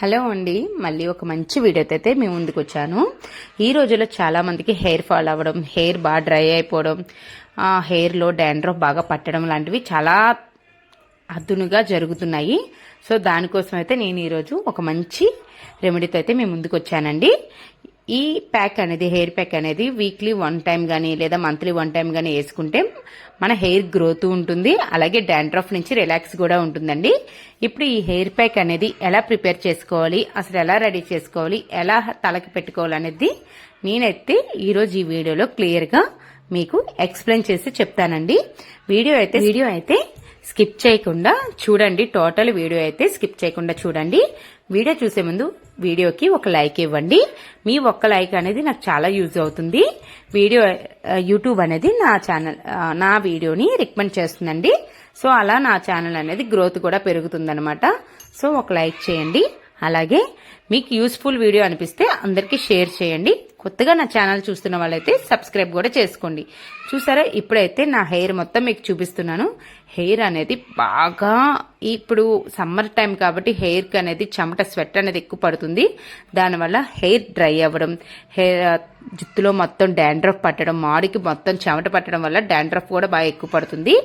Hello అండి. మళ్ళీ ఒక మంచి వీడియోతో అయితే మేము ముందుకు వచ్చాను ఈ రోజుల్లో చాలామందికి హెయిర్ ఫాల్ అవ్వడం హెయిర్ బాగా డ్రై అయిపోవడం హెయిర్లో డాండ్రఫ్ బాగా పట్టడం లాంటివి చాలా అదునుగా జరుగుతున్నాయి. సో దానికోసం అయితే నేను ఈరోజు ఒక మంచి రెమెడీతో అయితే మేము ముందుకు వచ్చానండి ఈ ప్యాక్ అనేది హెయిర్ ప్యాక్ అనేది వీక్లీ వన్ టైం కానీ లేదా మంత్లీ వన్ టైం కానీ వేసుకుంటే మన హెయిర్ గ్రోత్ ఉంటుంది. అలాగే డాండ్రఫ్ నుంచి రిలాక్స్ కూడా ఉంటుందండి. ఇప్పుడు ఈ హెయిర్ ప్యాక్ అనేది ఎలా ప్రిపేర్ చేసుకోవాలి అసలు ఎలా రెడీ చేసుకోవాలి ఎలా తలకి పెట్టుకోవాలి అనేది నేనైతే ఈరోజు ఈ వీడియోలో క్లియర్గా మీకు ఎక్స్ప్లెయిన్ చేసి చెప్తానండి. వీడియో అయితే వీడియో అయితే స్కిప్ చేయకుండా చూడండి. టోటల్ వీడియో అయితే స్కిప్ చేయకుండా చూడండి. వీడియో చూసే ముందు వీడియోకి ఒక లైక్ ఇవ్వండి. మీ ఒక్క లైక్ అనేది నాకు చాలా యూజ్ అవుతుంది. వీడియో యూట్యూబ్ అనేది నా ఛానల్ నా వీడియోని రికమెండ్ చేస్తుందండి. సో అలా నా ఛానల్ అనేది గ్రోత్ కూడా పెరుగుతుందనమాట సో ఒక లైక్ చేయండి. అలాగే మీకు యూస్ఫుల్ వీడియో అనిపిస్తే అందరికీ షేర్ చేయండి. కొత్తగా నా ఛానల్ చూస్తున్న వాళ్ళైతే సబ్స్క్రైబ్ కూడా చేసుకోండి. చూసారా? ఇప్పుడైతే నా హెయిర్ మొత్తం మీకు చూపిస్తున్నాను. హెయిర్ అనేది బాగా ఇప్పుడు సమ్మర్ టైం కాబట్టి హెయిర్కి అనేది చెమట స్వెట్ అనేది ఎక్కువ పడుతుంది. దానివల్ల హెయిర్ డ్రై అవ్వడం హెయిర్ జుత్తులో మొత్తం డాండ్రఫ్ పట్టడం మాడికి మొత్తం చెమట పట్టడం వల్ల డాండ్రఫ్ కూడా బాగా ఎక్కువ పడుతుంది.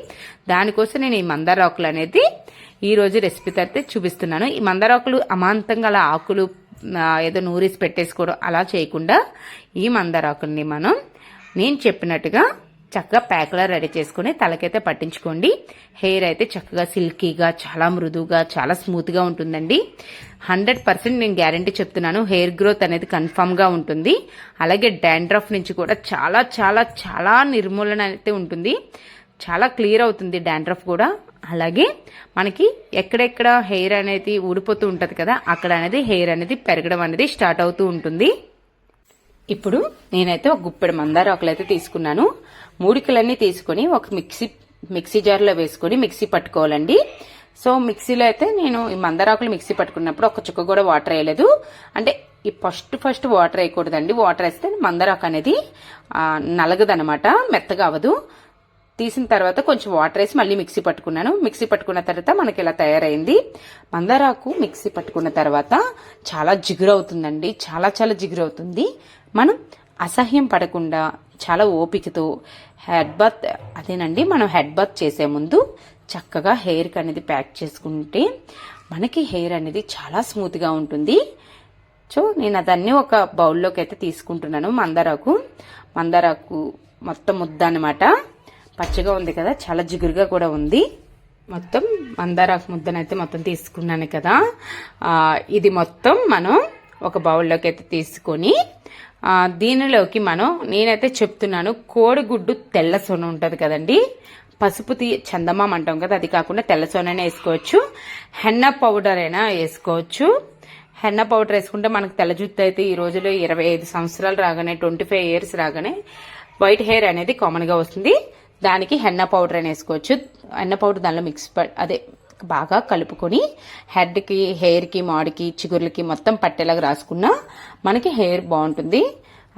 దానికోసం నేను ఈ మందారాకులు అనేది ఈరోజు రెసిపీ అయితే చూపిస్తున్నాను. ఈ మందారాకులు అమాంతంగా అలా ఆకులు ఏదో నూరేసి పెట్టేసుకోవడం అలా చేయకుండా ఈ మందారాకుల్ని మనం నేను చెప్పినట్టుగా చక్కగా ప్యాక్లా రెడీ చేసుకుని తలకైతే పట్టించుకోండి. హెయిర్ అయితే చక్కగా సిల్కీగా చాలా మృదువుగా చాలా స్మూత్గా ఉంటుందండి. హండ్రెడ్ పర్సెంట్ నేను గ్యారంటీ చెప్తున్నాను. హెయిర్ గ్రోత్ అనేది కన్ఫామ్గా ఉంటుంది. అలాగే డాండ్రఫ్ నుంచి కూడా చాలా చాలా చాలా నిర్మూలన అయితే ఉంటుంది. చాలా క్లియర్ అవుతుంది డాండ్రఫ్ కూడా. అలాగే మనకి ఎక్కడెక్కడ హెయిర్ అనేది ఊడిపోతూ ఉంటుంది కదా అక్కడ అనేది హెయిర్ అనేది పెరగడం అనేది స్టార్ట్ అవుతూ ఉంటుంది. ఇప్పుడు నేనైతే ఒక గుప్పెడు మందార ఆకులు అయితే తీసుకున్నాను. మూడికలన్నీ తీసుకొని ఒక మిక్సీ మిక్సీ జార్లో వేసుకొని మిక్సీ పట్టుకోవాలండి. సో మిక్సీలో అయితే నేను ఈ మందారాకులు మిక్సీ పట్టుకున్నప్పుడు ఒక చుక్క కూడా వాటర్ వేయలేదు. అంటే ఈ ఫస్ట్ ఫస్ట్ వాటర్ వేయకూడదండి. వాటర్ వేస్తే మందారాకు అనేది ఆ, నలగదనమాట మెత్తగా అవ్వదు. తీసిన తర్వాత కొంచెం వాటర్ వేసి మళ్ళీ మిక్సీ పట్టుకున్నాను. మిక్సీ పట్టుకున్న తర్వాత మనకి ఇలా తయారైంది. మందారాకు మిక్సీ పట్టుకున్న తర్వాత చాలా జిగురు అవుతుందండి చాలా చాలా జిగురు అవుతుంది మనం అసహ్యం పడకుండా చాలా ఓపికతో హెడ్ బాత్ అదేనండి మనం హెడ్ బాత్ చేసే ముందు చక్కగా హెయిర్కి అనేది ప్యాక్ చేసుకుంటే మనకి హెయిర్ అనేది చాలా స్మూత్గా ఉంటుంది. సో నేను అదన్నీ ఒక బౌల్లోకి అయితే తీసుకుంటున్నాను మందారాకు. మందారాకు మొత్తం ముద్ద అనమాట పచ్చగా ఉంది కదా చాలా జిగురుగా కూడా ఉంది. మొత్తం మందారాకు ముద్దనైతే మొత్తం తీసుకున్నాను కదా. ఇది మొత్తం మనం ఒక బౌల్లోకి అయితే తీసుకొని దీనిలోకి మనం నేనైతే చెప్తున్నాను కోడిగుడ్డు తెల్ల సొన ఉంటుంది కదండి. పసుపు తీ చందమామ అంటాం కదా అది కాకుండా తెల్ల సొనైనా వేసుకోవచ్చు. హెన్న పౌడర్ అయినా వేసుకోవచ్చు. హెన్న పౌడర్ వేసుకుంటే మనకు తెల్ల జుట్టు అయితే ఈ రోజులో ఇరవై ఐదు సంవత్సరాలు రాగానే ట్వంటీ ఫైవ్ ఇయర్స్ రాగానే వైట్ హెయిర్ అనేది కామన్గా వస్తుంది. దానికి హెన్న పౌడర్ అని వేసుకోవచ్చు. హెన్న పౌడర్ దానిలో మిక్స్ అదే బాగా కలుపుకొని హెడ్కి హెయిర్కి మాడికి చిగుర్లకి మొత్తం పట్టేలాగా రాసుకున్నా మనకి హెయిర్ బాగుంటుంది.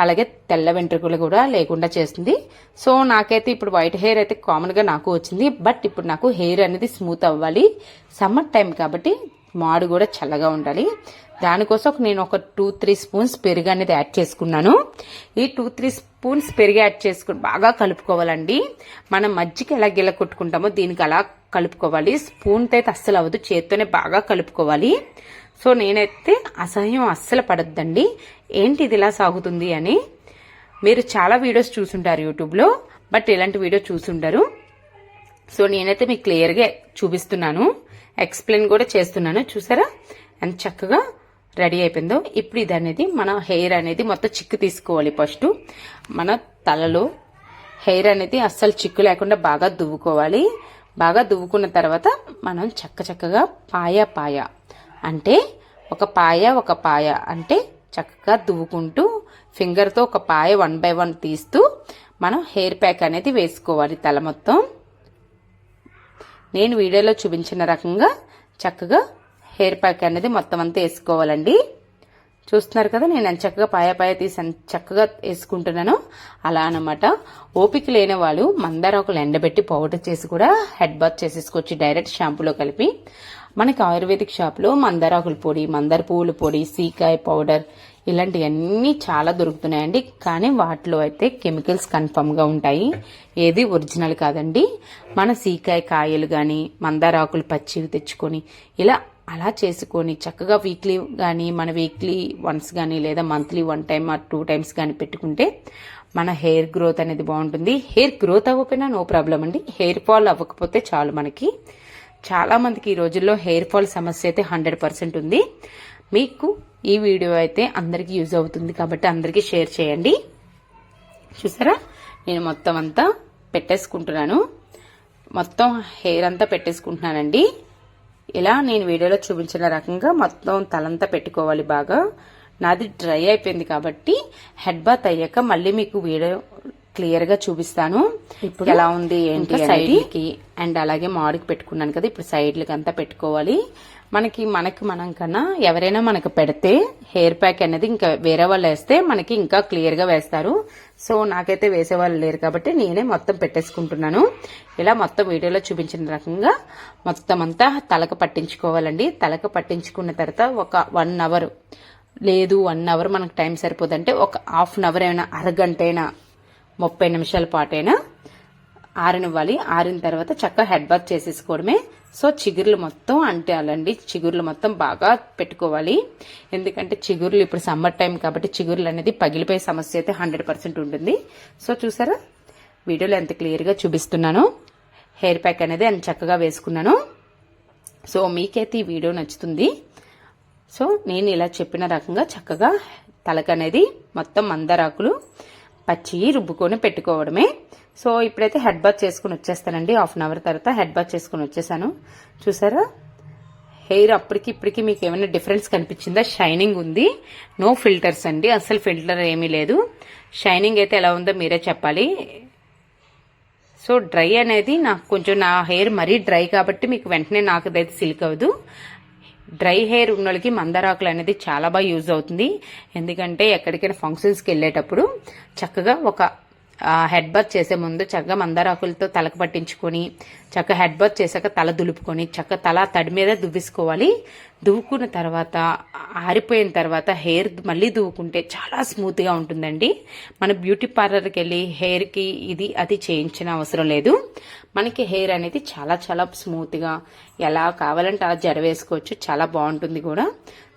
అలాగే తెల్ల వెంట్రుకలు కూడా లేకుండా చేస్తుంది. సో నాకైతే ఇప్పుడు వైట్ హెయిర్ అయితే కామన్గా నాకు వచ్చింది. బట్ ఇప్పుడు నాకు హెయిర్ అనేది స్మూత్ అవ్వాలి. సమ్మర్ టైం కాబట్టి మాడు కూడా చల్లగా ఉండాలి. దానికోసం నేను ఒక టూ త్రీ స్పూన్స్ పెరుగు అనేది యాడ్ చేసుకున్నాను. ఈ టూ త్రీ స్పూన్స్ పెరుగు యాడ్ చేసుకుని బాగా కలుపుకోవాలండి. మనం మజ్జిగ ఎలా గిల్ల కొట్టుకుంటామో దీనికి అలా కలుపుకోవాలి. స్పూన్తో అయితే అస్సలు అవ్వదు చేత్తోనే బాగా కలుపుకోవాలి. సో నేనైతే అసహ్యం అస్సలు పడద్దండి. ఏంటి ఇది ఇలా సాగుతుంది అని. మీరు చాలా వీడియోస్ చూసుంటారు యూట్యూబ్లో బట్ ఇలాంటి వీడియో చూసుంటారు సో నేనైతే మీకు క్లియర్గా చూపిస్తున్నాను. ఎక్స్ప్లెయిన్ కూడా చేస్తున్నాను చూసారా? ఎంత చక్కగా రెడీ అయిపోయిందో. ఇప్పుడు ఇది అనేది మన హెయిర్ అనేది మొత్తం చిక్కు తీసుకోవాలి ఫస్ట్. మన తలలో హెయిర్ అనేది అస్సలు చిక్కు లేకుండా బాగా దువ్వుకోవాలి. బాగా దువ్వుకున్న తర్వాత మనం చక్క చక్కగా పాయ పాయ అంటే ఒక పాయ ఒక పాయ అంటే చక్కగా దువ్వుకుంటూ ఫింగర్తో ఒక పాయ వన్ బై వన్ తీస్తూ మనం హెయిర్ ప్యాక్ అనేది వేసుకోవాలి తల మొత్తం. నేను వీడియోలో చూపించిన రకంగా చక్కగా హెయిర్ ప్యాక్ అనేది మొత్తం అంతా వేసుకోవాలండి. చూస్తున్నారు కదా నేను చక్కగా పాయ పాయ తీసి చక్కగా వేసుకుంటున్నాను అలా అనమాట ఓపిక లేని వాళ్ళు మందారాకులు ఎండబెట్టి పౌడర్ చేసి కూడా హెడ్ బాత్ చేసేసుకోవచ్చు డైరెక్ట్ షాంపూలో కలిపి. మనకి ఆయుర్వేదిక్ షాప్లో మందారాకుల పొడి మందార పువ్వుల పొడి సీకాయ పౌడర్ ఇలాంటివన్నీ చాలా దొరుకుతున్నాయండి. కానీ వాటిలో అయితే కెమికల్స్ కన్ఫర్మ్గా ఉంటాయి. ఏది ఒరిజినల్ కాదండి. మన సీకాయ కాయలు కానీ మందారాకులు పచ్చివి తెచ్చుకొని ఇలా అలా చేసుకొని చక్కగా వీక్లీ కానీ మన వీక్లీ వన్స్ కానీ లేదా monthly one time or two times కానీ పెట్టుకుంటే మన హెయిర్ గ్రోత్ అనేది బాగుంటుంది. హెయిర్ గ్రోత్ అవ్వకపోయినా నో ప్రాబ్లం అండి. హెయిర్ ఫాల్ అవ్వకపోతే చాలు మనకి. చాలామందికి ఈ రోజుల్లో హెయిర్ ఫాల్ సమస్య అయితే హండ్రెడ్ పర్సెంట్ ఉంది. మీకు ఈ వీడియో అయితే అందరికీ యూజ్ అవుతుంది కాబట్టి అందరికీ షేర్ చేయండి. చూసారా? నేను మొత్తం అంతా పెట్టేసుకుంటున్నాను. మొత్తం హెయిర్ అంతా పెట్టేసుకుంటున్నానండి. ఇలా నేను వీడియోలో చూపించిన రకంగా మొత్తం తలంతా పెట్టుకోవాలి బాగా. నాది డ్రై అయిపోయింది కాబట్టి హెడ్ బాత్ అయ్యాక మళ్ళీ మీకు వీడియో క్లియర్గా చూపిస్తాను. ఇప్పుడు ఎలా ఉంది ఏంటి సైడ్కి అండ్ అలాగే మాడికి పెట్టుకున్నాను కదా ఇప్పుడు సైడ్లకి అంతా పెట్టుకోవాలి. మనకి మనకి మనం కన్నా ఎవరైనా మనకు పెడితే హెయిర్ ప్యాక్ అనేది ఇంకా వేరే వాళ్ళు వేస్తే మనకి ఇంకా క్లియర్గా వేస్తారు. సో నాకైతే వేసే వాళ్ళు లేరు కాబట్టి నేనే మొత్తం పెట్టేసుకుంటున్నాను. ఇలా మొత్తం వీడియోలో చూపించిన రకంగా మొత్తం అంతా తలక పట్టించుకోవాలండి. తలక పట్టించుకున్న తర్వాత ఒక వన్ అవర్ లేదు వన్ అవర్ మనకు టైం సరిపోదంటే ఒక హాఫ్ అన్ అవర్ అయినా అరగంట అయినా ముప్పై నిమిషాల పాటైనా? ఆరనివ్వాలి ఆరిన తర్వాత చక్కగా హెడ్ బాత్ చేసేసుకోవడమే. సో చిగుర్లు మొత్తం అంటేయాలండి. చిగుర్లు మొత్తం బాగా పెట్టుకోవాలి. ఎందుకంటే చిగుర్లు ఇప్పుడు సమ్మర్ టైం కాబట్టి చిగుర్లు అనేది పగిలిపోయే సమస్య అయితే హండ్రెడ్ పర్సెంట్ ఉంటుంది. సో చూసారా? వీడియోలో ఎంత క్లియర్గా చూపిస్తున్నాను. హెయిర్ ప్యాక్ అనేది అని చక్కగా వేసుకున్నాను. సో మీకైతే ఈ వీడియో నచ్చుతుంది. సో నేను ఇలా చెప్పిన రకంగా చక్కగా తలకనేది మొత్తం మందరాకులు. పచ్చి రుబ్బుకొని పెట్టుకోవడమే. సో ఇప్పుడైతే హెడ్ బాత్ చేసుకుని వచ్చేస్తానండి. హాఫ్ అన్ అవర్ తర్వాత హెడ్ బాత్ చేసుకుని వచ్చేసాను. చూసారా? హెయిర్ అప్పటికి ఇప్పటికి మీకు ఏమైనా డిఫరెన్స్ కనిపించిందా? షైనింగ్ ఉంది. నో ఫిల్టర్స్ అండి. అసలు ఫిల్టర్ ఏమీ లేదు. షైనింగ్ అయితే ఎలా ఉందో మీరే చెప్పాలి. సో డ్రై అనేది నాకు కొంచెం నా హెయిర్ మరీ డ్రై కాబట్టి మీకు వెంటనే నాకు అయితే సిల్క్ అవ్వదు. డ్రై హెయిర్ ఉన్నోళ్ళకి మందారాకులు అనేది చాలా బాగా యూజ్ అవుతుంది. ఎందుకంటే ఎక్కడికైనా ఫంక్షన్స్కి వెళ్ళేటప్పుడు చక్కగా ఒక హెడ్ బాత్ చేసే ముందు చక్కగా మందారాకులతో తలకు పట్టించుకొని చక్కగా హెడ్ బాత్ చేశాక తల దులుపుకొని చక్క తల తడి మీద దువ్వేసుకోవాలి. దువ్వుకున్న తర్వాత ఆరిపోయిన తర్వాత హెయిర్ మళ్ళీ దువ్వుకుంటే చాలా స్మూత్గా ఉంటుందండి. మన బ్యూటీ పార్లర్కి వెళ్ళి హెయిర్కి ఇది అది చేయించిన అవసరం లేదు. మనకి హెయిర్ అనేది చాలా చాలా స్మూత్గా ఎలా కావాలంటే అలా జడ వేసుకోవచ్చు. చాలా బాగుంటుంది కూడా.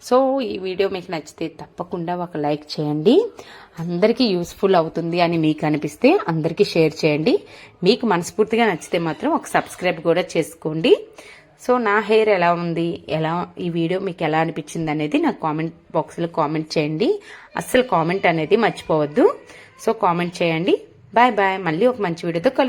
సో ఈ వీడియో మీకు నచ్చితే తప్పకుండా ఒక లైక్ చేయండి. అందరికీ యూస్ఫుల్ అవుతుంది అని మీకు అనిపిస్తే అందరికీ షేర్ చేయండి. మీకు మనస్ఫూర్తిగా నచ్చితే మాత్రం ఒక సబ్స్క్రైబ్ కూడా చేసుకోండి. సో నా హెయిర్ ఎలా ఉంది? ఎలా ఈ వీడియో మీకు ఎలా అనిపించింది అనేది నాకు కామెంట్ బాక్స్లో కామెంట్ చేయండి. అస్సలు కామెంట్ అనేది మర్చిపోవద్దు. సో కామెంట్ చేయండి. Bye bye. మళ్ళీ ఒక మంచి వీడియోతో కలు